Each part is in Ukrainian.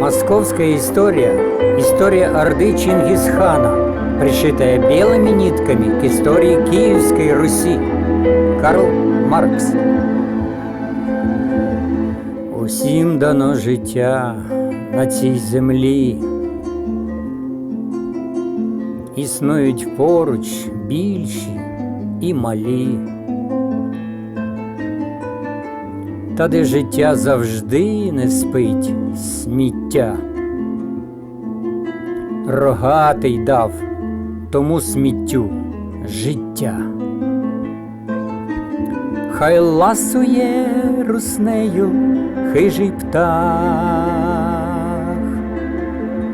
Московская история – история Орды Чингисхана, пришитая белыми нитками к истории Киевской Руси. Карл Маркс Усім дано життя на цій землі. Існують поруч більші і малі. Та де життя завжди не спить сміття. Рогатий дав тому сміттю життя. Хай ласує руснею хижий птах,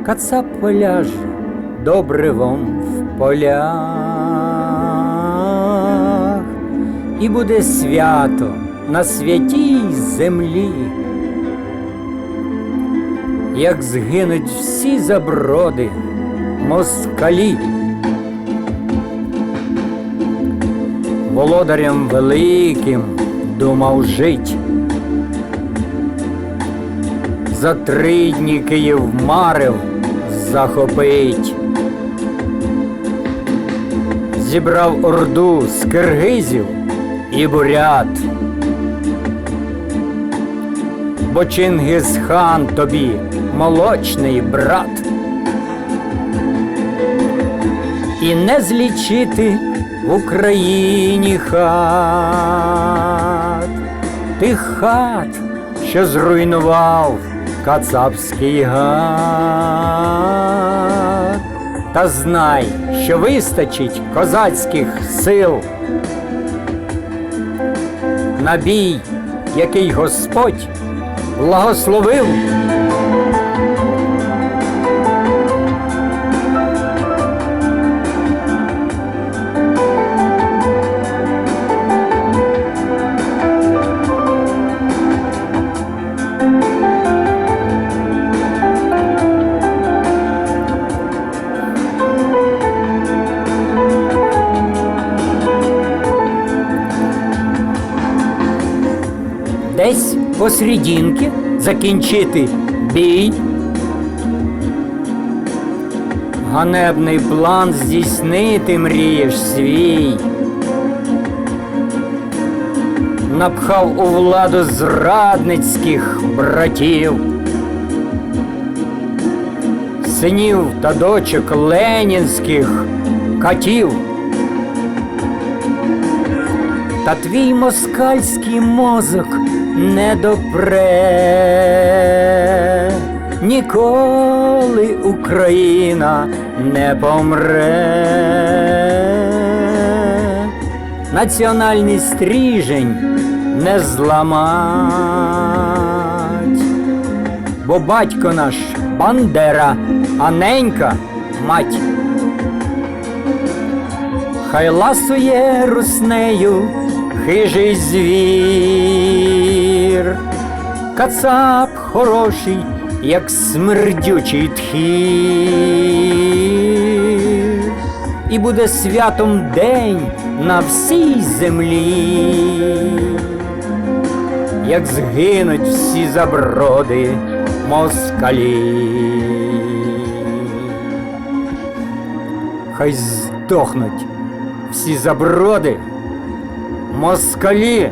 кацап поляже добривом в полях, і буде свято на святій землі, як згинуть всі заброди москалі. володарем великим думав жить. За три дні Київ марив захопить. Зібрав орду з киргизів і бурят. Бо Чингисхан тобі молочний брат. І не злічити в Україні хат, тих хат, що зруйнував кацапський гад. Та знай, що вистачить козацьких сил. На бій, який Господь благословив. десь посерединки закінчити бій. Ганебний план здійснити мрієш свій. Напхав у владу зрадницьких братів, синів та дочок ленінських катів. Та твій москальський мозок не допре, ніколи Україна не помре. Національний стріжень не зламать, бо батько наш Бандера, а ненька мать. Хай ласує руснею хижий звір, кацап хороший, як смердючий тхір, і буде святом день на всій землі, як згинуть всі заброди москалі. Хай здохнуть всі заброди москалі.